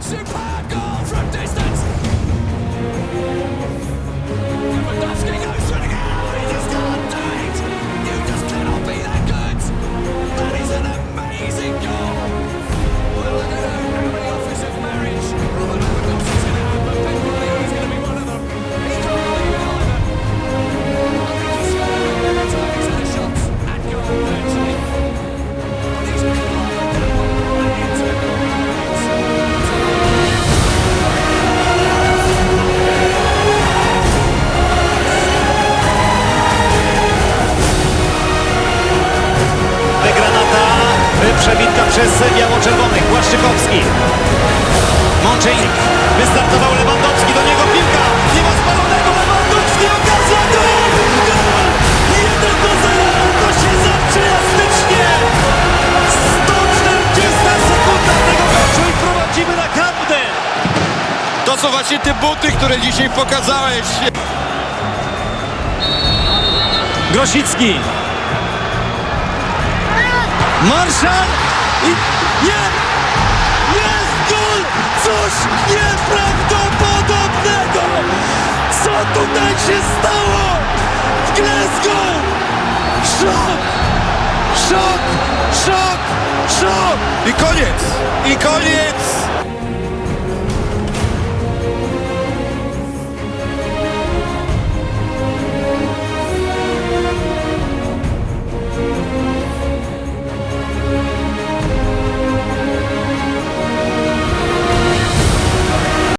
失敗 Grosicki. Mączyk. Wystartował Lewandowski, do niego piłka. Nie ma spalonego Lewandowski, okazja, gol! Gol! 1 do 0, to się zaczyna stycznie. 140 sekunda tego meczu i prowadzimy na Camden. To są właśnie te buty, które dzisiaj pokazałeś. Grosicki. Marszal i nie! Jest gol! Coś nieprawdopodobnego! Co tutaj się stało? W Glasgow! Szok! Szok! Szok! Szok! I koniec! I koniec!